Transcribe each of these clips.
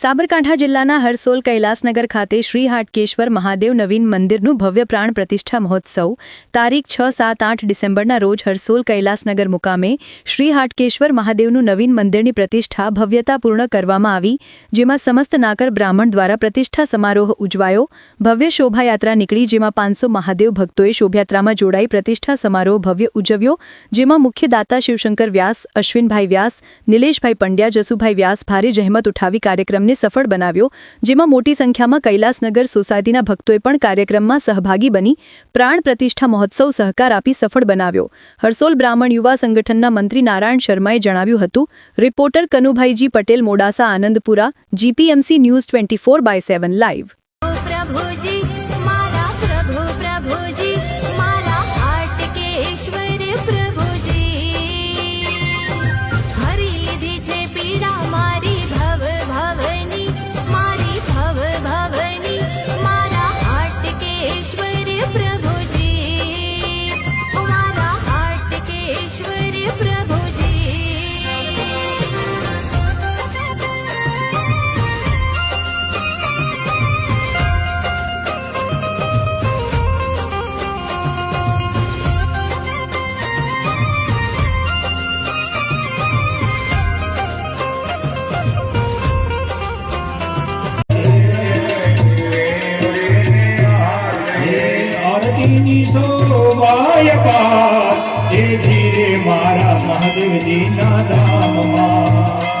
Sabarkantha જિલ્લાના હરસોલ કૈલાસનગર ખાતે શ્રી હાટકેશ્વર મહાદેવ નવીન મંદિરનું ભવ્ય પ્રાણ પ્રતિષ્ઠા મહોત્સવ તારીખ છ, સાત, આઠ ડિસેમ્બરના રોજ હરસોલ કૈલાસનગર મુકામે શ્રી હાટકેશ્વર મહાદેવનું નવીન મંદિરની પ્રતિષ્ઠા ભવ્યતાપૂર્ણ કરવામાં આવી, જેમાં સમસ્ત નાકર બ્રાહ્મણ દ્વારા પ્રતિષ્ઠા સમારોહ ઉજવાયો, ભવ્ય શોભાયાત્રા નીકળી, જેમાં પાંચસો મહાદેવ ભક્તોએ શોભાયાત્રામાં જોડાઈ પ્રતિષ્ઠા સમારોહ ભવ્ય ઉજવ્યો, જેમાં મુખ્ય દાતા શિવશંકર વ્યાસ, અશ્વિનભાઈ વ્યાસ, નિલેશભાઈ પંડ્યા, જસુભાઈ વ્યાસ ભારે જહેમત ઉઠાવી કાર્યક્રમને સફળ બનાવ્યો, જેમાં મોટી સંખ્યામાં કૈલાસનગર સોસાયટીના ભક્તોએ પણ કાર્યક્રમમાં સહભાગી બની, પ્રાણ પ્રતિષ્ઠા મહોત્સવ સહકાર આપી સફળ બનાવ્યો. હરસોલ બ્રાહ્મણ યુવા સંગઠનના મંત્રી નારાયણ શર્માએ જણાવ્યું હતું, reporter Kanubhaiji Patel Modasa Anandpura, GPMC news twenty four by seven live. પ્રભુજી પાર એ ધીરે મારા મહાદેવજીના ધામમાં.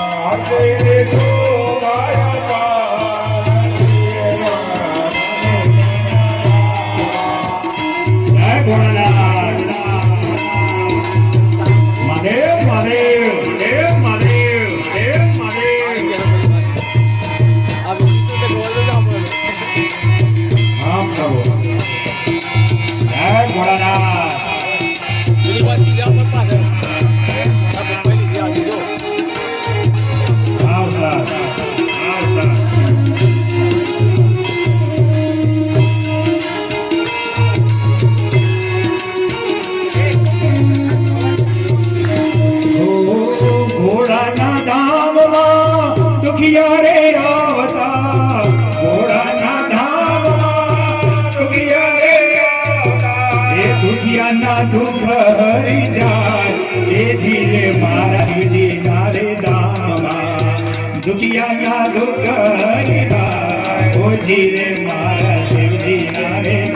રૂપિયા રે આવતા, ઘોડાના ધામમાં રૂપિયા રે આવતા. એ દુનિયાના દુઃખ હરી જાય, એ જીરે મહારાજજી તારે દામા દુનિયાના દુઃખ હરી જાય, ઓ જીરે મહારાજ શિવજી તારે